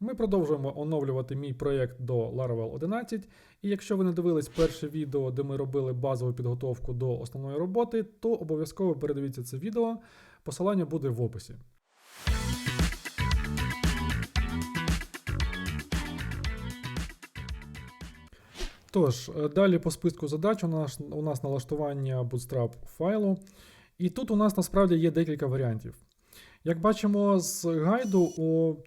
Ми продовжуємо оновлювати мій проєкт до Laravel 11. І якщо ви не дивились перше відео, де ми робили базову підготовку до основної роботи, то обов'язково передивіться це відео. Посилання буде в описі. Тож, е, далі по списку задач у нас, у нас налаштування Bootstrap файлу. І тут у нас насправді є декілька варіантів. Як бачимо з гайду,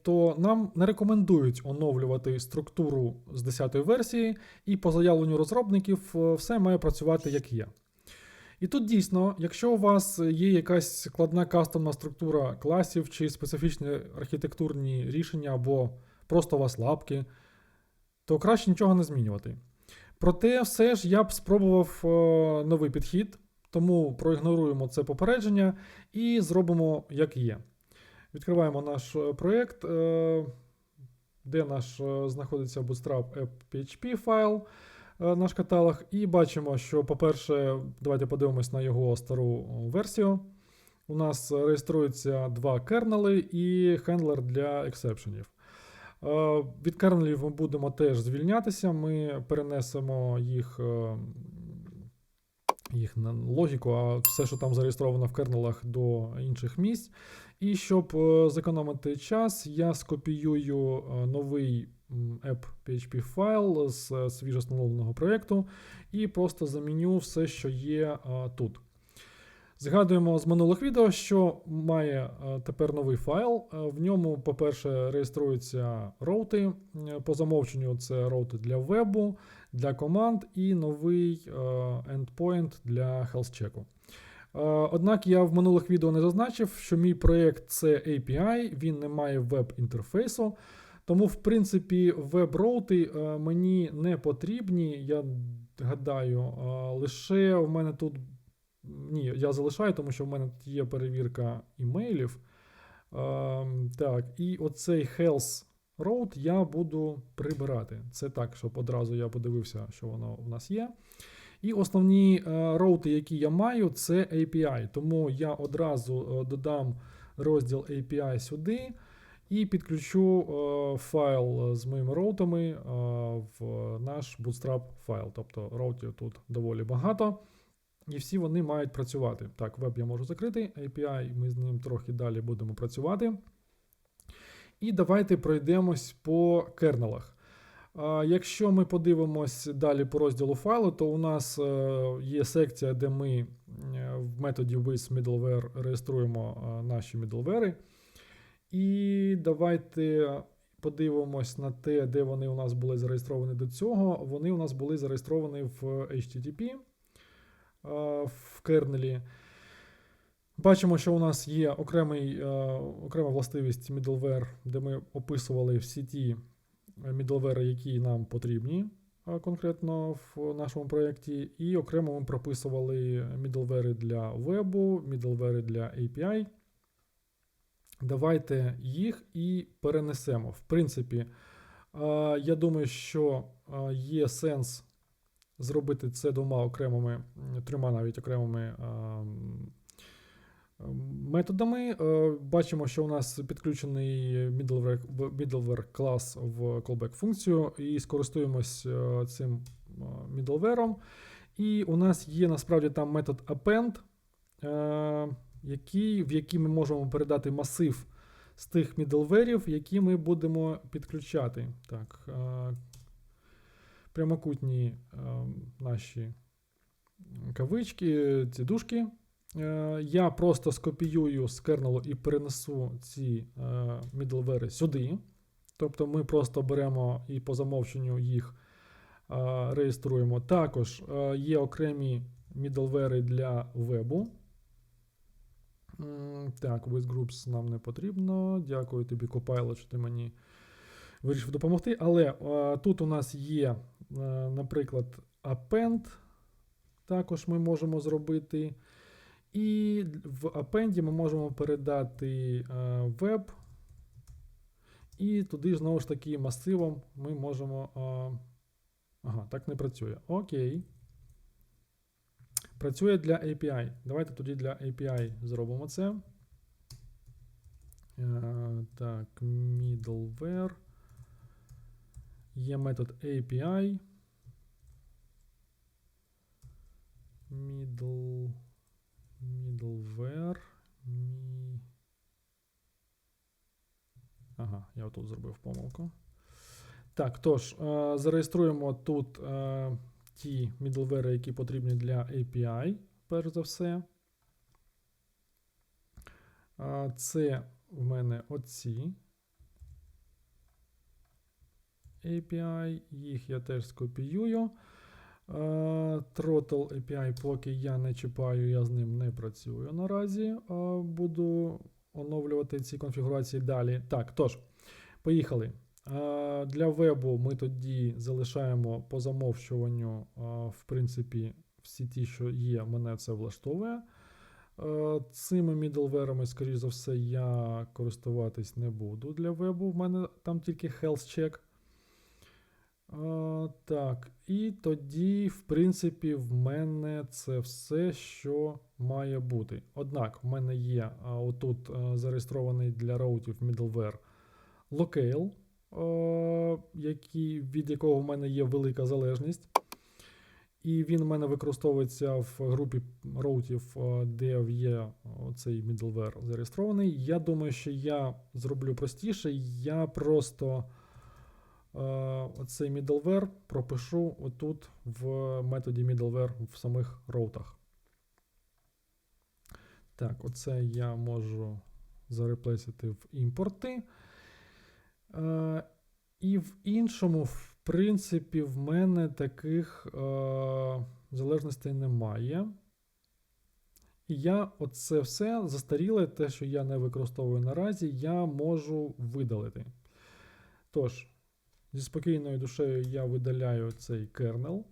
то нам не рекомендують оновлювати структуру з 10-ї версії, і по заявленню розробників е, все має працювати як є. І тут дійсно, якщо у вас є якась складна кастомна структура класів чи специфічні архітектурні рішення, або просто у вас лапки, то краще нічого не змінювати. Проте, все ж я б спробував е, новий підхід, тому проігноруємо це попередження і зробимо як є. Відкриваємо наш е, проєкт, е, де наш е, знаходиться Bootstrap App PHP файл, наш каталог, і бачимо, що, по-перше, давайте подивимось на його стару версію. У нас реєструються два кернели і хендлер для ексепшенів. Від кернелів ми будемо теж звільнятися. Ми перенесемо їх, їх логіку, а все, що там зареєстровано в кернелах, до інших місць. І щоб е, зекономити час, я скопіюю е, новий app PHP файл з е, свіжо встановленого проєкту і просто заміню все, що є тут. Згадуємо з минулих відео, що має тепер новий файл. В ньому, по-перше, реєструються роути. По замовченню це роути для вебу, для команд і новий endpoint для health check. Однак я в минулих відео не зазначив, що мій проєкт це API, він не має веб-інтерфейсу. Тому, в принципі, веб-роути е, мені не потрібні, я гадаю, е, лише в мене тут ні, я залишаю, тому що в мене тут є перевірка імейлів. Так, і оцей health road я буду прибирати. Це так, щоб одразу я подивився, що воно в нас є. І основні е, роути, які я маю, це API. Тому я одразу е, додам розділ API сюди і підключу е, файл з моїми роутами в наш Bootstrap файл. Тобто роутів тут доволі багато. І всі вони мають працювати. Так, веб я можу закрити, API ми з ним трохи далі будемо працювати. І давайте пройдемось по кернелах. Якщо ми подивимось далі по розділу файлу, то у нас е, є секція, де ми е, в методі with middleware реєструємо е, наші middleware. І давайте подивимось на те, де вони у нас були зареєстровані до цього. Вони у нас були зареєстровані в HTTP в кернелі. Бачимо, що у нас є окремий, окрема властивість middleware, де ми описували всі ті middleware, які нам потрібні конкретно в нашому проєкті. І окремо ми прописували middleware для вебу, middleware для API. Давайте їх і перенесемо. В принципі, я думаю, що є сенс зробити це двома окремими, трьома навіть окремими методами. Е, Бачимо, що у нас підключений middleware, middleware клас в callback функцію, і скористуємось е, цим е, middleware. І у нас є насправді там метод append, який, в який ми можемо передати масив з тих middleware'ів, які ми будемо підключати. Так, прямокутні наші кавички, ці дужки. Е, Я просто скопіюю з кернелу і перенесу ці е, middleware сюди. Тобто ми просто беремо і по замовченню їх е, реєструємо. Також є окремі middleware для вебу. Так, with groups нам не потрібно. Дякую тобі, Copilot, що ти мені вирішив допомогти. Але тут у нас є, наприклад, append. Також ми можемо зробити. І в append ми можемо передати е, веб. І туди знову ж таки масивом ми можемо. е, Ага, так не працює. Окей. Працює для API. Давайте тоді для API зробимо це. Е, так, middleware. є метод API. Middle, middleware. Мі... Ага, я отут зробив помилку. Так, тож, е, зареєструємо тут е, ті middleware, які потрібні для API, перш за все. Це в мене оці API, їх я теж скопіюю. А, Throttle API, поки я не чіпаю, я з ним не працюю наразі. Буду оновлювати ці конфігурації далі. Так, тож, поїхали. Для вебу ми тоді залишаємо по замовчуванню, в принципі, всі ті, що є, мене це влаштовує. Е, Цими мідлверами, скоріш за все, я користуватись не буду для вебу. В мене там тільки health check. Е, Так, і тоді, в принципі, в мене це все, що має бути. Однак, в мене є а, отут а, зареєстрований для роутів middleware Locale, е, який, від якого в мене є велика залежність. І він в мене використовується в групі роутів, де є цей middleware зареєстрований. Я думаю, що я зроблю простіше. Я просто оцей middleware пропишу отут в методі middleware в самих роутах. Так, оце я можу зареплесити в імпорти. Е, і в іншому, в принципі, в мене таких е, залежностей немає. І я оце все застаріле, те, що я не використовую наразі, я можу видалити. Тож, зі спокійною душею я видаляю цей кернел.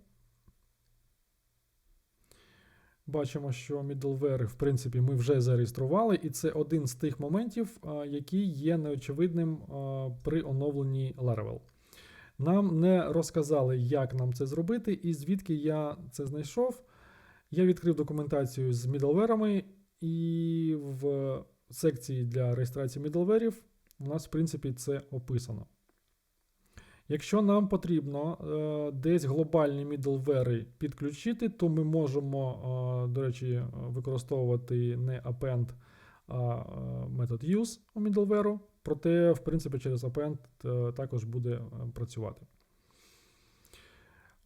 Бачимо, що middleware, в принципі, ми вже зареєстрували, і це один з тих моментів, який є неочевидним при оновленні Laravel. Нам не розказали, як нам це зробити, і звідки я це знайшов. Я відкрив документацію з middleware'ами, і в секції для реєстрації middleware'ів у нас, в принципі, це описано. Якщо нам потрібно е, десь глобальні middleware підключити, то ми можемо, е, до речі, використовувати не append, а е, метод use у middleware, проте, в принципі, через append е, також буде е, працювати.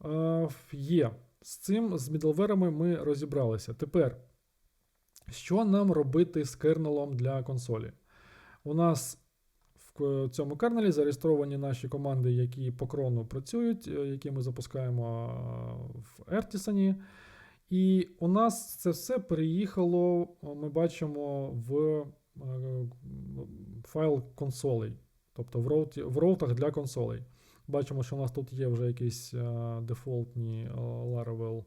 Е, Є. З цим, з middleware ми розібралися. Тепер, що нам робити з кернелом для консолі? У нас в цьому кернелі зареєстровані наші команди, які по крону працюють, е, які ми запускаємо е, в Ertisan. І у нас це все переїхало, ми бачимо, в е, файл консолей, тобто в, роуті, в роутах для консолей. Бачимо, що у нас тут є вже якісь дефолтні Laravel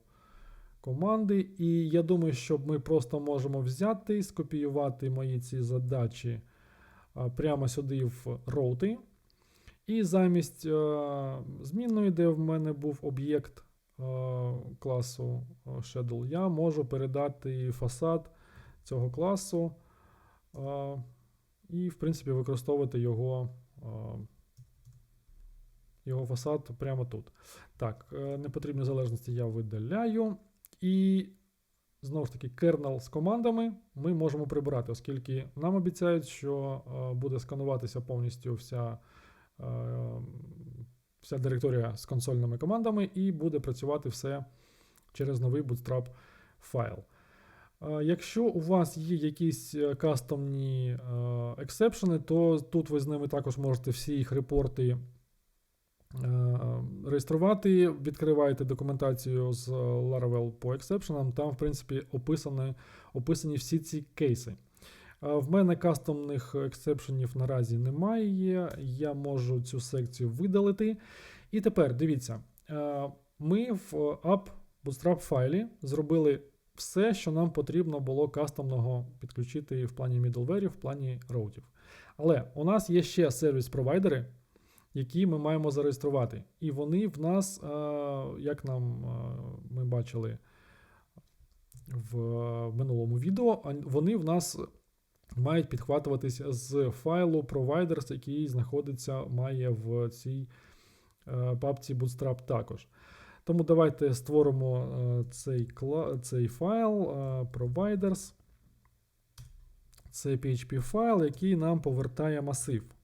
команди. І я думаю, що ми просто можемо взяти, скопіювати мої ці задачі прямо сюди в роути. І замість е, змінної, де в мене був об'єкт е, класу Schedule, я можу передати фасад цього класу е, і, в принципі, використовувати його його фасад прямо тут. Так, непотрібні залежності я видаляю. І Знову ж таки, кернел з командами ми можемо прибирати, оскільки нам обіцяють, що е, буде скануватися повністю вся е, вся директорія з консольними командами, і буде працювати все через новий Bootstrap файл. Е, якщо у вас є якісь кастомні ексепшени, то тут ви з ними також можете всі їх репорти реєструвати, відкриваєте документацію з Laravel по ексепшенам, там, в принципі, описані, описані всі ці кейси. Е, в мене кастомних ексепшенів наразі немає. Я можу цю секцію видалити. І тепер дивіться, е, ми в app Bootstrap файлі зробили все, що нам потрібно було кастомного підключити в плані middleware, в плані роутів. Але у нас є ще сервіс-провайдери які ми маємо зареєструвати. І вони в нас, як нам ми бачили в минулому відео, вони в нас мають підхватуватися з файлу providers, який знаходиться, має в цій е, папці Bootstrap також. Тому давайте створимо е, цей, цей файл е, providers. Це PHP файл, який нам повертає масив.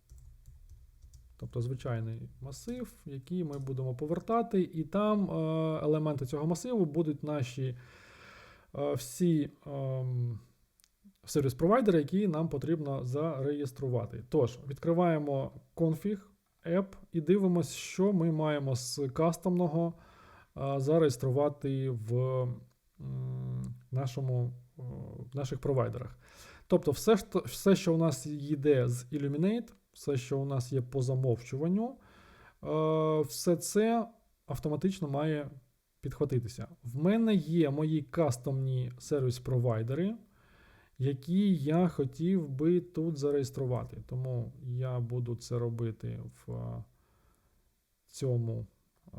Тобто звичайний масив, який ми будемо повертати, і там е, елементи цього масиву будуть наші е, всі ем, сервіс-провайдери, які нам потрібно зареєструвати. Тож, відкриваємо config app і дивимося, що ми маємо з кастомного е, зареєструвати в м, нашому, е, наших провайдерах. Тобто, все, все, що у нас йде з Illuminate, все, що у нас є по замовчуванню, е, все це автоматично має підхватитися. В мене є мої кастомні сервіс-провайдери, які я хотів би тут зареєструвати. Тому я буду це робити в е, цьому е,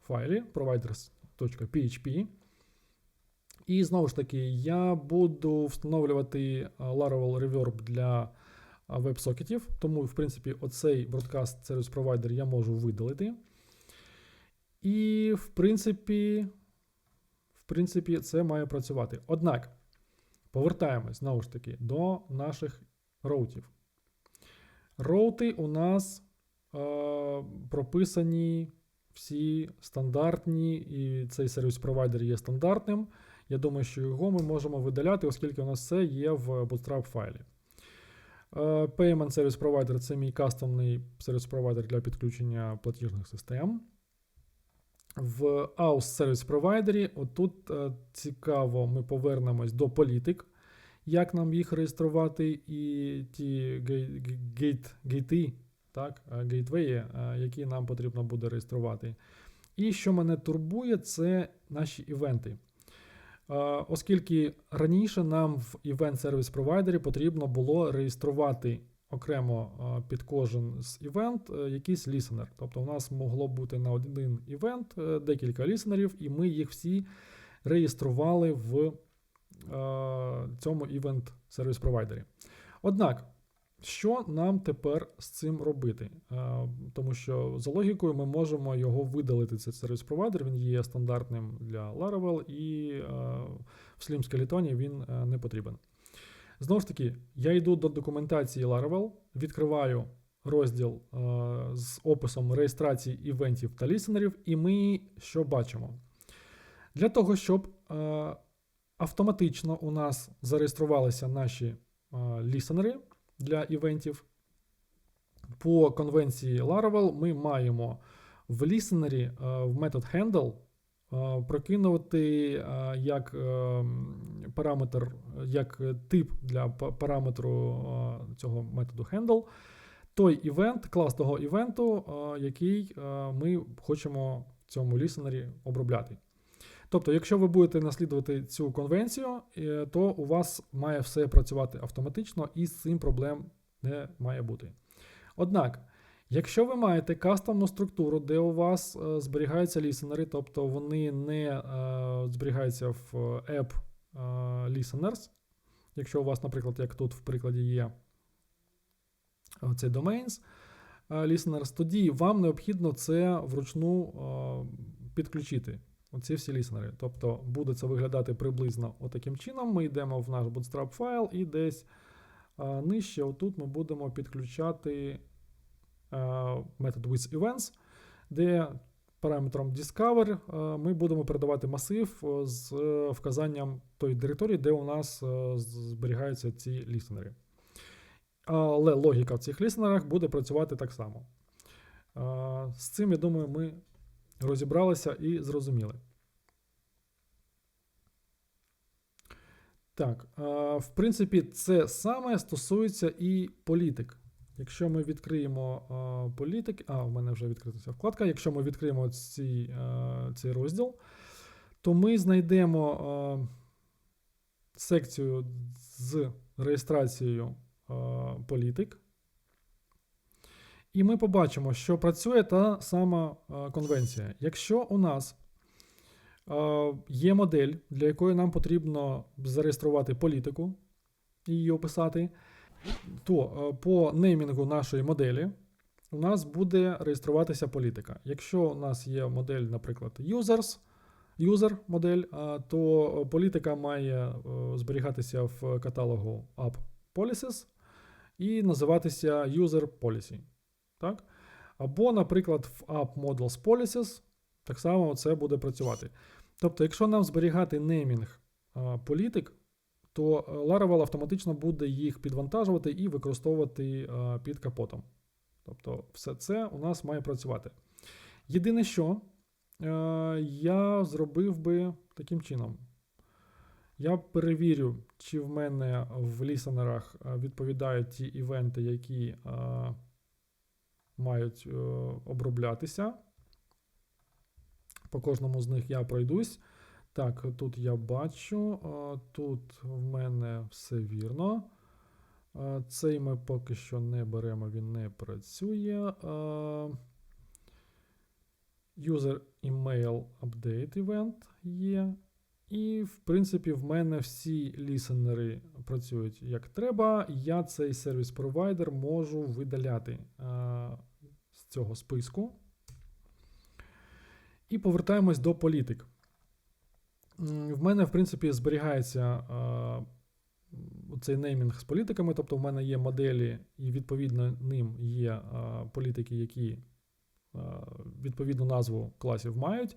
файлі providers.php. І знову ж таки, я буду встановлювати Laravel Reverb для веб-сокетів, тому, в принципі, оцей broadcast service провайдер я можу видалити. І, в принципі, в принципі, це має працювати. Однак, повертаємось знову ж таки до наших роутів. Роути у нас е, прописані всі стандартні, і цей сервіс-провайдер є стандартним. Я думаю, що його ми можемо видаляти, оскільки у нас все є в Bootstrap файлі. Е, Payment Service Provider це мій кастомний сервіс провайдер для підключення платіжних систем. В AUS Service Provider, отут е, цікаво, ми повернемось до політик, як нам їх реєструвати, і ті гей- гейт, так, е, гейтвеї, які нам потрібно буде реєструвати. І що мене турбує, це наші івенти. Оскільки раніше нам в Event Service Provider потрібно було реєструвати окремо під кожен з івент якийсь лісенер. Тобто у нас могло бути на один івент декілька лісенерів, і ми їх всі реєстрували в е, цьому івент сервіс провайдері. Однак, що нам тепер з цим робити? Е, Тому що за логікою ми можемо його видалити, цей сервіс-провайдер, він є стандартним для Laravel, і е, в Slim Skeleton він е, не потрібен. Знову ж таки, я йду до документації Laravel, відкриваю розділ з описом реєстрації івентів та лісенерів, і ми що бачимо? Для того, щоб автоматично у нас зареєструвалися наші лісенери для івентів, по конвенції Laravel ми маємо в лісенері в метод handle е, прокинути е, як е, параметр, як тип для параметру цього методу handle той івент, клас того івенту, який ми хочемо в цьому лісенері обробляти. Тобто, якщо ви будете наслідувати цю конвенцію, е, то у вас має все працювати автоматично і з цим проблем не має бути. Однак, якщо ви маєте кастомну структуру, де у вас е, зберігаються лісенери, тобто вони не е, зберігаються в app listeners, якщо у вас, наприклад, як тут в прикладі є цей domains listeners, тоді вам необхідно це вручну підключити. Оці всі ліснери. Тобто буде це виглядати приблизно отаким чином. Ми йдемо в наш bootstrap файл і десь а, нижче, отут ми будемо підключати а, метод with events, де параметром discover а, ми будемо передавати масив з е, вказанням тої директорії, де у нас е, зберігаються ці ліснери. Але логіка в цих ліснерах буде працювати так само. А, З цим, я думаю, ми розібралися і зрозуміли. Так, в принципі, це саме стосується і політик. Якщо ми відкриємо політик, а, у мене вже відкрита ця вкладка. Якщо ми відкриємо ці, цей розділ, то ми знайдемо секцію з реєстрацією політик. І ми побачимо, що працює та сама е, конвенція. Якщо у нас е, є модель, для якої нам потрібно зареєструвати політику і її описати, то е, по неймінгу нашої моделі у нас буде реєструватися політика. Якщо у нас є модель, наприклад, users, user модель, то політика має зберігатися в каталогу App Policies і називатися User Policy. Так? Або, наприклад, в App Models Policies так само це буде працювати. Тобто, якщо нам зберігати неймінг політик, то е, Laravel автоматично буде їх підвантажувати і використовувати під капотом. Тобто, все це у нас має працювати. Єдине, що е, я зробив би таким чином. Я перевірю, чи в мене в лісенерах е, відповідають ті івенти, які мають е, оброблятися. По кожному з них я пройдусь. Так, тут я бачу, е, тут в мене все вірно. Е, Цей ми поки що не беремо, він не працює. User email update event є. І, в принципі, в мене всі лісенери працюють як треба. Я цей сервіс-провайдер можу видаляти цього списку. І повертаємось до політик. В мене, в принципі, зберігається е, цей неймінг з політиками, тобто в мене є моделі, і відповідно ним є е, політики, які е, відповідну назву класів мають.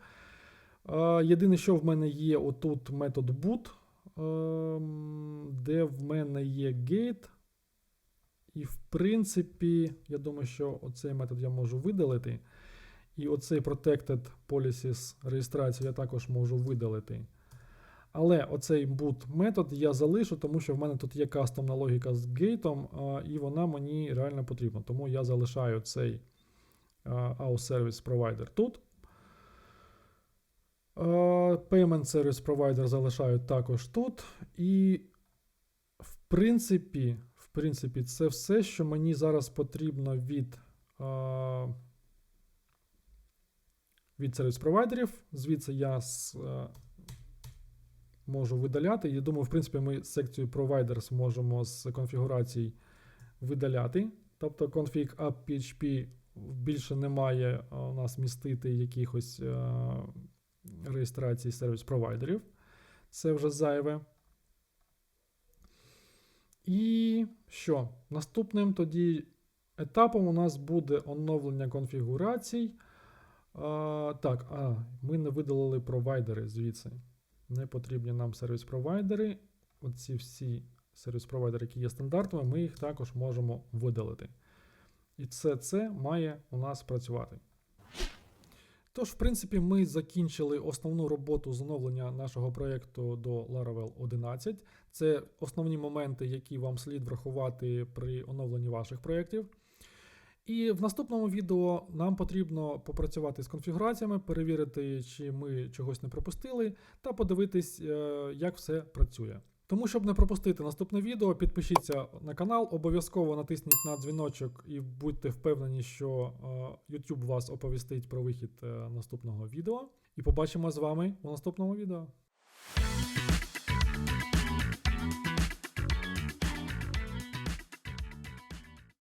Єдине, що в мене є отут метод boot, ем, де в мене є gate. І, в принципі, я думаю, що оцей метод я можу видалити. І оцей protected policies реєстрацію я також можу видалити. Але оцей boot метод я залишу, тому що в мене тут є кастомна логіка з гейтом, і вона мені реально потрібна. Тому я залишаю цей а, AUS Service Provider тут. Payment Service Provider залишаю також тут. І, в принципі, принципі, це все, що мені зараз потрібно від. від сервіс-провайдерів. Звідси я з, можу видаляти. Я думаю, в принципі, ми секцію Providers можемо з конфігурацій видаляти. Тобто config app PHP більше не має е, у нас містити якихось реєстрацій сервіс-провайдерів. Це вже зайве. І що? Наступним тоді етапом у нас буде оновлення конфігурацій. А, так, а, ми не видалили провайдери звідси. Не потрібні нам сервіс-провайдери. Оці всі сервіс-провайдери, які є стандартними, ми їх також можемо видалити. І все це має у нас працювати. Тож, в принципі, ми закінчили основну роботу з оновлення нашого проєкту до Laravel 11. Це основні моменти, які вам слід врахувати при оновленні ваших проєктів. І в наступному відео нам потрібно попрацювати з конфігураціями, перевірити, чи ми чогось не пропустили, та подивитись, е, як все працює. Тому, щоб не пропустити наступне відео, підпишіться на канал, обов'язково натисніть на дзвіночок і будьте впевнені, що е, YouTube вас оповістить про вихід е, наступного відео. І побачимо з вами у наступному відео.